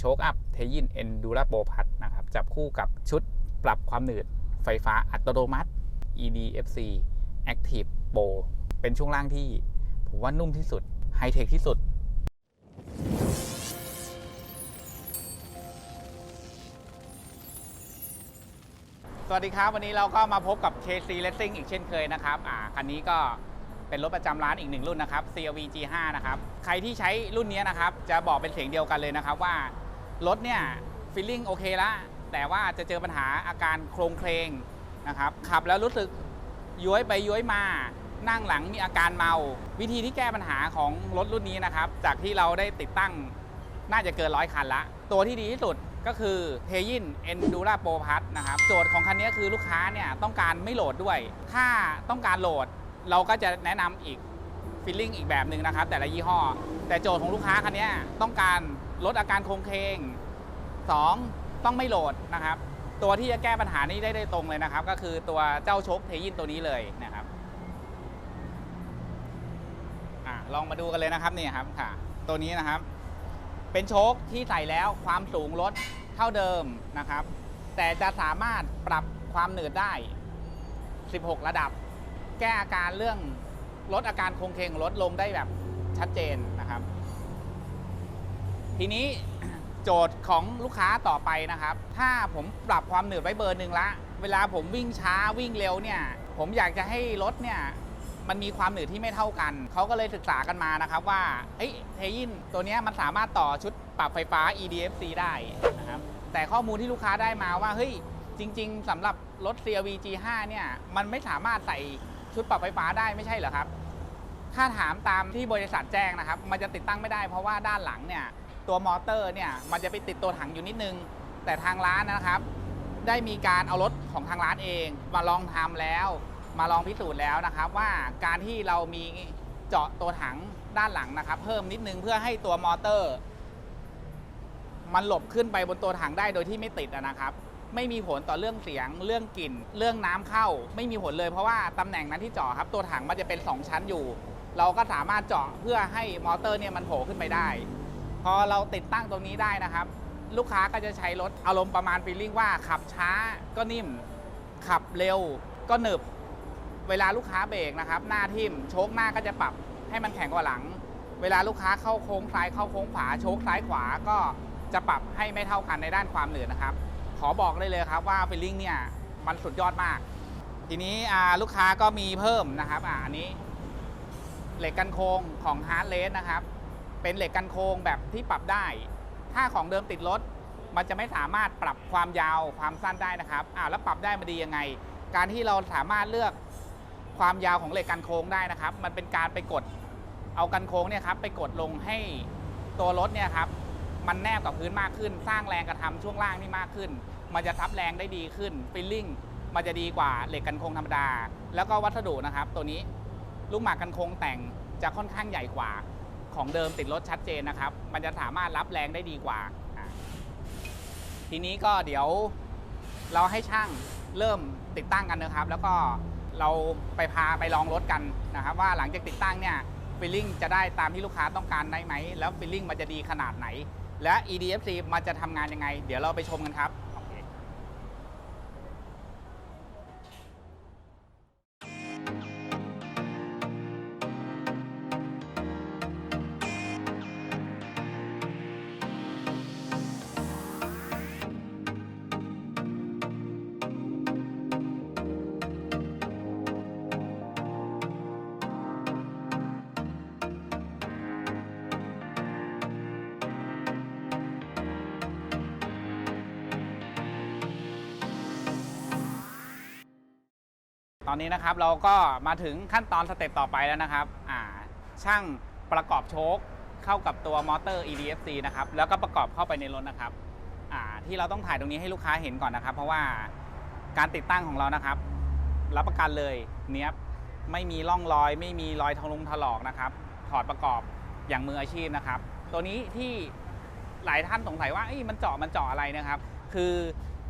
โชคอัพเทยินเอนดูราโปพัดนะครับ จับคู่กับชุดปรับความหนืดไฟฟ้าอัตโนมัติ EDFC Active Pro เป็นช่วงล่างที่ ผมว่านุ่มที่สุด ไฮเทคที่สุด สวัสดีครับ วันนี้เราก็มาพบกับ KC Racing อีกเช่นเคยนะครับ อ่า คันนี้ก็เป็นรถประจำร้านอีกหนึ่งรุ่นนะครับ CRV G5 นะครับ ใครที่ใช้รุ่นนี้นะครับ จะบอกเป็นเสียงเดียวกันเลยนะครับว่า รถเนี่ยฟีลลิ่งโอเคละแต่ว่าจะเจอปัญหาอาการโครงเคลงนะครับขับแล้วรู้สึกย้วยไปย้วยมานั่งหลังมีอาการเมา วิธีที่แก้ปัญหาของรถรุ่นนี้นะครับ จากที่เราได้ติดตั้งน่าจะเกินร้อยคันละ ตัวที่ดีที่สุดก็คือเทยิน Endura Pro Plus นะครับ โจทย์ของคันนี้คือลูกค้าเนี่ยต้องการไม่โหลดด้วย ถ้าต้องการโหลดเราก็จะแนะนำอีกฟีลลิ่งอีกแบบหนึ่งนะครับ แต่ละยี่ห้อ แต่โจทย์ของลูกค้าคันนี้ต้องการ ลดอาการโครงเคง 2 ต้องไม่โหลดนะครับ ตัวที่จะแก้ปัญหานี้ได้ได้ตรงเลยนะครับ ก็คือตัวเจ้าชคเทยินตัวนี้เลยนะครับอะลองมาดูกันเลยนะครับนี่ครับค่ะ ตัวนี้นะครับ เป็นโชคที่ใส่แล้วความสูงรถเท่าเดิมนะครับ แต่จะสามารถปรับความหนืดได้ 16 ระดับ แก้อาการเรื่องลดอาการโครงเคงลดลงได้แบบชัดเจนนะครับ ทีนี้โจทย์ของลูกค้าต่อไปนะครับ ถ้าผมปรับความหนืดไว้เบอร์หนึ่งละ เวลาผมวิ่งช้าวิ่งเร็วเนี่ย ผมอยากจะให้รถเนี่ยมันมีความหนืดที่ไม่เท่ากัน เขาก็เลยศึกษากันมานะครับว่าเฮ้ยเทยินตัวเนี้ยมันสามารถต่อชุดปรับไฟฟ้า EDFC ได้นะครับ แต่ข้อมูลที่ลูกค้าได้มาว่าเฮ้ยจริง ๆสำหรับรถ CRV G5 เนี่ยมันไม่สามารถใส่ชุดปรับไฟฟ้าได้ไม่ใช่เหรอครับ ถ้าถามตามที่บริษัทแจ้งนะครับ มันจะติดตั้งไม่ได้เพราะว่าด้านหลังเนี่ย ตัวมอเตอร์เนี่ยมันจะไปติดตัวถังอยู่นิดนึง แต่ทางร้านนะครับ ได้มีการเอารถของทางร้านเอง มาลองทำแล้ว มาลองพิสูจน์แล้วนะครับ ว่าการที่เรามีเจาะตัวถังด้านหลังนะครับ เพิ่มนิดนึงเพื่อให้ตัวมอเตอร์ มันหลบขึ้นไปบนตัวถังได้โดยที่ไม่ติดนะครับไม่มีผลต่อเรื่องเสียง เรื่องกลิ่น เรื่องน้ำเข้า ไม่มีผลเลยเพราะว่าตำแหน่งนั้นที่เจาะครับ ตัวถังมันจะเป็น 2 ชั้นอยู่ เราก็สามารถเจาะเพื่อให้มอเตอร์เนี่ยมันโผล่ขึ้นไปได้ พอเราติดตั้งตรงนี้ได้นะครับ ลูกค้าก็จะใช้รถอารมณ์ประมาณฟีลลิ่งว่าขับช้าก็นิ่ม ขับเร็วก็หนึบ เวลาลูกค้าเบรกนะครับ หน้าทิ่มโชคหน้าก็จะปรับให้มันแข็งกว่าหลัง เวลาลูกค้าเข้าโค้งซ้ายเข้าโค้งขวาโชคซ้ายขวาก็จะปรับให้ไม่เท่ากันในด้านความหนืดนะครับ ขอบอกได้เลยครับว่าฟีลลิ่งเนี่ยมันสุดยอดมาก ทีนี้ลูกค้าก็มีเพิ่มนะครับอันนี้เหล็กกันโค้งของฮาร์ดเลสนะครับ เป็นเหล็กกันโค้งแบบที่ปรับได้ ถ้าของเดิมติดรถ มันจะไม่สามารถปรับความยาวความสั้นได้นะครับอ่าแล้วปรับได้มันดียังไง การที่เราสามารถเลือกความยาวของเหล็กกันโค้งได้นะครับ มันเป็นการไปกดเอากันโค้งเนี่ยครับไปกดลงให้ตัวรถเนี่ยครับมันแนบกับพื้นมากขึ้น สร้างแรงกระทำช่วงล่างนี่มากขึ้น มันจะทับแรงได้ดีขึ้นฟิลลิ่งมันจะดีกว่าเหล็กกันโค้งธรรมดา แล้วก็วัสดุนะครับ ตัวนี้ลูกหมากกันโค้งแต่งจะค่อนข้างใหญ่กว่า ของเดิมติดรถชัดเจนนะครับ มันจะสามารถรับแรงได้ดีกว่า ทีนี้ก็เดี๋ยวเราให้ช่างเริ่มติดตั้งกันนะครับ แล้วก็เราไปพาไปลองรถกันนะครับ ว่าหลังจากติดตั้งเนี่ยฟิลลิ่งจะได้ตามที่ลูกค้าต้องการได้ไหม แล้วฟิลลิ่งมันจะดีขนาดไหน และ EDFC มันจะทำงานยังไง เดี๋ยวเราไปชมกันครับ ตอนนี้นะครับเราก็มาถึงขั้นตอนสเต็ปต่อไปแล้วนะครับอ่าช่างประกอบโชคเข้ากับตัวมอเตอร์ EDFC นะครับแล้วก็ประกอบเข้าไปในรถนะครับอ่าที่เราต้องถ่ายตรงนี้ให้ลูกค้าเห็นก่อนนะครับ เพราะว่าการติดตั้งของเรานะครับ รับประกันเลยเนี้ยไม่มีร่องรอย ไม่มีรอยทะลุงถลอกนะครับถอดประกอบอย่างมืออาชีพนะครับ ตัวนี้ที่หลายท่านสงสัยว่าเอ้ยมันเจาะมันเจาะอะไรนะครับ คือ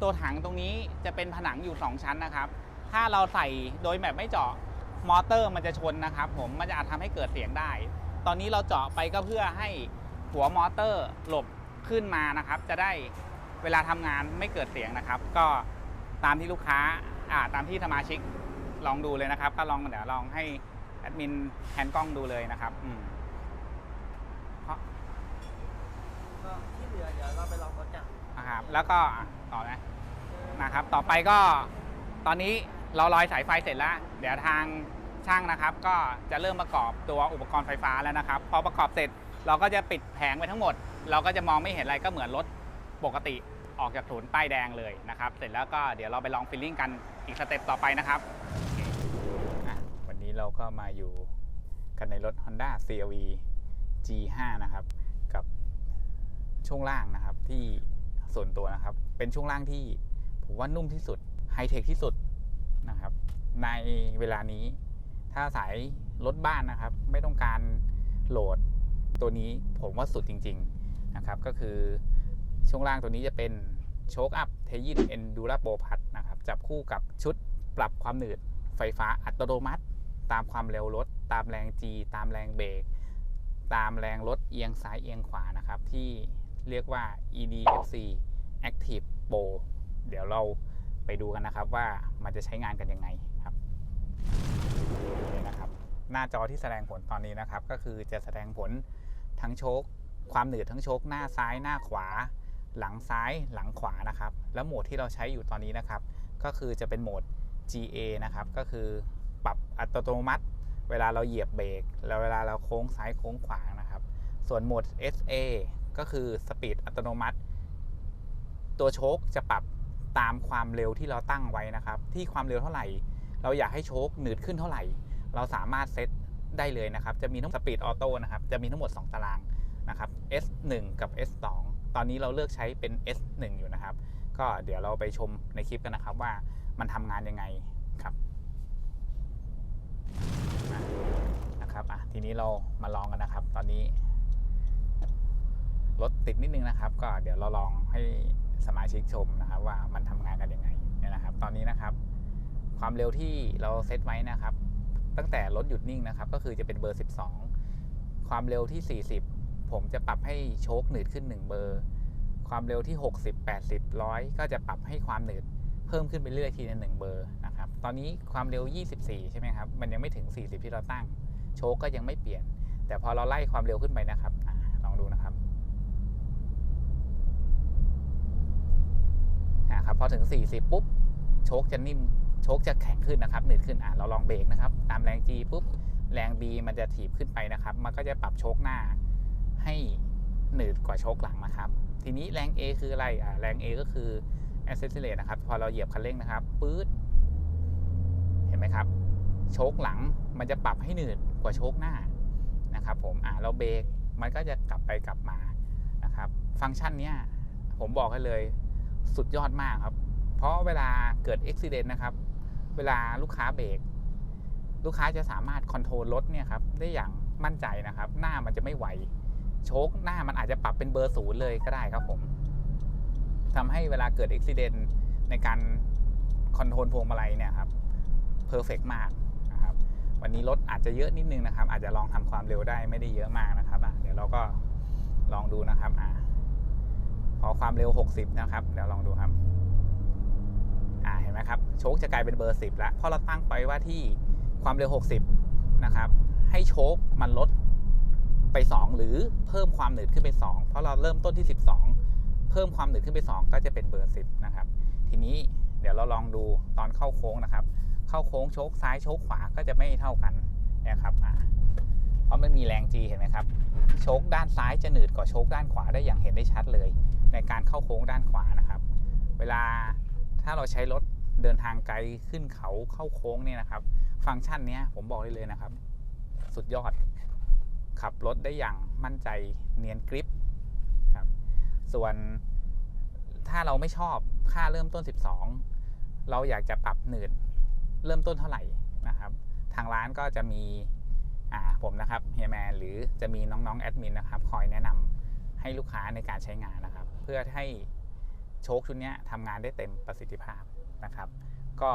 ตัวถังตรงนี้จะเป็นผนังอยู่ 2 ชั้นนะครับ ถ้าเราใส่โดยแบบไม่เจาะมอเตอร์มันจะชนนะครับ ผมมันจะอาจทำให้เกิดเสียงได้ ตอนนี้เราเจาะไปก็เพื่อให้หัวมอเตอร์หลบขึ้นมานะครับ จะได้เวลาทำงานไม่เกิดเสียงนะครับ ก็ตามที่ลูกค้าอ่าตามที่สมาชิกลองดูเลยนะครับ ก็ลองเดี๋ยวลองให้แอดมินแฮนกล้องดูเลยนะครับอืมเพราะก็ที่เหลือเดี๋ยวเราไปลองรถกันนะครับ แล้วก็อะต่อนะนะครับ ต่อไปก็ตอนนี้ เราลอยสายไฟเสร็จแล้ว เดี๋ยวทางช่างนะครับ ก็จะเริ่มประกอบตัวอุปกรณ์ไฟฟ้าแล้วนะครับ พอประกอบเสร็จเราก็จะปิดแผงไปทั้งหมด เราก็จะมองไม่เห็นอะไรก็เหมือนรถปกติออกจากศูนป้ายแดงเลยนะครับ เสร็จแล้วก็เดี๋ยวเราไปลองฟิลลิ่งกันอีกสเต็ปต่อไปนะครับอะวันนี้เราก็มาอยู่กันในรถ Honda CRV G5 นะครับ กับช่วงล่างนะครับที่ส่วนตัวนะครับ เป็นช่วงล่างที่ผมว่านุ่มที่สุดไฮเทคที่สุด นะครับในเวลานี้ ถ้าสายรถบ้านนะครับ ไม่ต้องการโหลดตัวนี้ผมว่าสุดจริง ๆนะครับ ก็คือช่วงล่างตัวนี้จะเป็นโชคอัพเทยินเอนดูราโปพัทนะครับ จับคู่กับชุดปรับความหนืดไฟฟ้าอัตโนมัติ ตามความเร็วรถ ตามแรง G ตามแรงเบรกตามแรงรถเอียงซ้ายเอียงขวานะครับ ที่เรียกว่า EDFC Active Pro เดี๋ยวเรา ไปดูกันนะครับว่ามันจะใช้งานกันยังไงครับนี่นะครับ หน้าจอที่แสดงผลตอนนี้นะครับ ก็คือจะแสดงผลทั้งโชคความหนืดทั้งโชคหน้าซ้ายหน้าขวา หลังซ้ายหลังขวานะครับ แล้วโหมดที่เราใช้อยู่ตอนนี้นะครับ ก็คือจะเป็นโหมด GA นะครับ ก็คือปรับอัตโนมัติ เวลาเราเหยียบเบรกแล้วเวลาเราโค้งซ้ายโค้งขวานะครับ ส่วนโหมด SA ก็คือสปีดอัตโนมัติ ตัวโชคจะปรับ ตามความเร็วที่เราตั้งไว้นะครับ ที่ความเร็วเท่าไหร่ เราอยากให้โชคหนืดขึ้นเท่าไหร่ เราสามารถเซตได้เลยนะครับ จะมีทั้งสปีดออโต้นะครับ จะมีทั้งหมด 2 ตารางนะครับ S1 กับ S2 ตอนนี้เราเลือกใช้เป็น S1 อยู่นะครับ ก็เดี๋ยวเราไปชมในคลิปกันนะครับว่ามันทำงานยังไงครับนะครับอะทีนี้เรามาลองกันนะครับ ตอนนี้รถติดนิดนึงนะครับ ก็เดี๋ยวเราลองให้ สมาชิกชมนะครับว่ามันทำงานกันยังไงเนี่ยนะครับ ตอนนี้นะครับ ความเร็วที่เราเซตไว้นะครับ ตั้งแต่รถหยุดนิ่งนะครับ ก็คือจะเป็นเบอร์ 12 ความเร็วที่ 40 ผมจะปรับให้โชคหนืดขึ้น 1 เบอร์ ความเร็วที่ 60 80 100 ก็จะปรับให้ความหนืดเพิ่มขึ้นไปเรื่อยทีละหนึ่งเบอร์นะครับ ตอนนี้ความเร็ว 24 ใช่ไหมครับ มันยังไม่ถึง 40 ที่เราตั้ง โชคก็ยังไม่เปลี่ยน แต่พอเราไล่ความเร็วขึ้นไปนะครับอลองดูนะครับ นะครับพอถึง 40 ปุ๊บโชคจะนิ่มโชคจะแข็งขึ้นนะครับหนืดขึ้นอะเราลองเบรกนะครับตามแรง G ปุ๊บแรง B มันจะถีบขึ้นไปนะครับ มันก็จะปรับโชคหน้าให้หนืดกว่าโชคหลังนะครับ ทีนี้แรง A คืออะไรอะแรง A ก็คือ accelerate นะครับ พอเราเหยียบคันเร่งนะครับปื๊ดเห็นไหมครับ โชคหลังมันจะปรับให้หนืดกว่าโชคหน้านะครับ ผมอ่าเราเบรกมันก็จะกลับไปกลับมานะครับ ฟังก์ชันเนี้ยผมบอกให้เลย สุดยอดมากครับ เพราะเวลาเกิดอุบิเหตุนะครับ เวลาลูกค้าเบรกลูกค้าจะสามารถคอนโทรลรถเนี่ยครับได้อย่างมั่นใจนะครับ หน้ามันจะไม่ไหวโชคหน้ามันอาจจะปรับเป็นเบอร์ศูนย์เลยก็ได้ครับผมทำให้เวลาเกิดอุบิเหตุในการคอนโทรลพวงมาลัยเนี่ยครับเพอร์เฟกมากนะครับ วันนี้รถอาจจะเยอะนิดนึงนะครับ อาจจะลองทำความเร็วได้ไม่ได้เยอะมากนะครับเดี๋ยวเราก็ลองดูนะครับอ่า พอความเร็ว 60 นะครับ เดี๋ยวลองดูครับอ่าเห็นไหมครับ โชคจะกลายเป็นเบอร์ 10แล้วเพราะเราตั้งไปว่าที่ความเร็ว 60 นะครับ ให้โชคมันลดไป 2 หรือเพิ่มความหนืดขึ้นไป 2 เพราะเราเริ่มต้นที่ 12 เพิ่มความหนืดขึ้นไป 2 ก็จะเป็นเบอร์ 10 นะครับ ทีนี้เดี๋ยวเราลองดูตอนเข้าโค้งนะครับ เข้าโค้งโชคซ้ายโชคขวาก็จะไม่เท่ากันนะครับอ่าเพราะมันมีแรง G เห็นไหมครับ โชคด้านซ้ายจะหนืดกว่าโชคด้านขวาได้อย่างเห็นได้ชัดเลย ในการเข้าโค้งด้านขวานะครับ เวลาถ้าเราใช้รถเดินทางไกลขึ้นเขาเข้าโค้งเนี่ยนะครับ ฟังก์ชันนี้ผมบอกได้เลยนะครับ สุดยอด ขับรถได้อย่างมั่นใจเนียนกริปครับ ส่วนถ้าเราไม่ชอบค่าเริ่มต้น 12 เราอยากจะปรับหนืดเริ่มต้นเท่าไหร่นะครับ ทางร้านก็จะมีผมนะครับเฮียแมนหรือจะมีน้องๆแอดมินนะครับ คอยแนะนำให้ลูกค้าในการใช้งานนะครับ พื่อให้โชคชุดเนี้ยทำงานได้เต็มประสิทธิภาพนะครับ ก็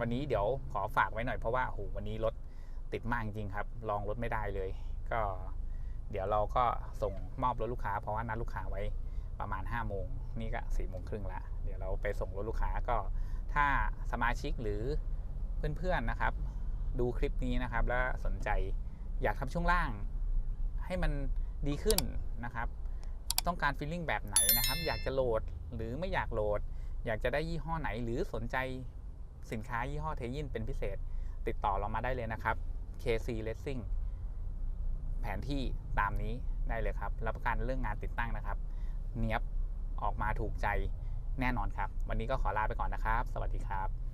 วันนี้เดี๋ยวขอฝากไว้หน่อยเพราะว่าโหวันนี้รถติดมากจริงครับ ลองรถไม่ได้เลย ก็เดี๋ยวเราก็ส่งมอบรถลูกค้า เพราะว่านัดลูกค้าไว้ประมาณ5โมงนี่ก็4โมงครึ่งละเดี๋ยวเราไปส่งรถลูกค้าก็ถ้าสมาชิกหรือเพื่อนๆนะครับ ดูคลิปนี้นะครับ แล้วสนใจอยากทำช่วงล่างให้มันดีขึ้นนะครับ ต้องการฟีลลิ่งแบบไหนนะครับ อยากจะโหลดหรือไม่อยากโหลด อยากจะได้ยี่ห้อไหน หรือสนใจสินค้ายี่ห้อเทยินเป็นพิเศษ ติดต่อเรามาได้เลยนะครับ KC Racing แผนที่ตามนี้ได้เลยครับ รับประกันเรื่องงานติดตั้งนะครับ เนียบออกมาถูกใจแน่นอนครับ วันนี้ก็ขอลาไปก่อนนะครับ สวัสดีครับ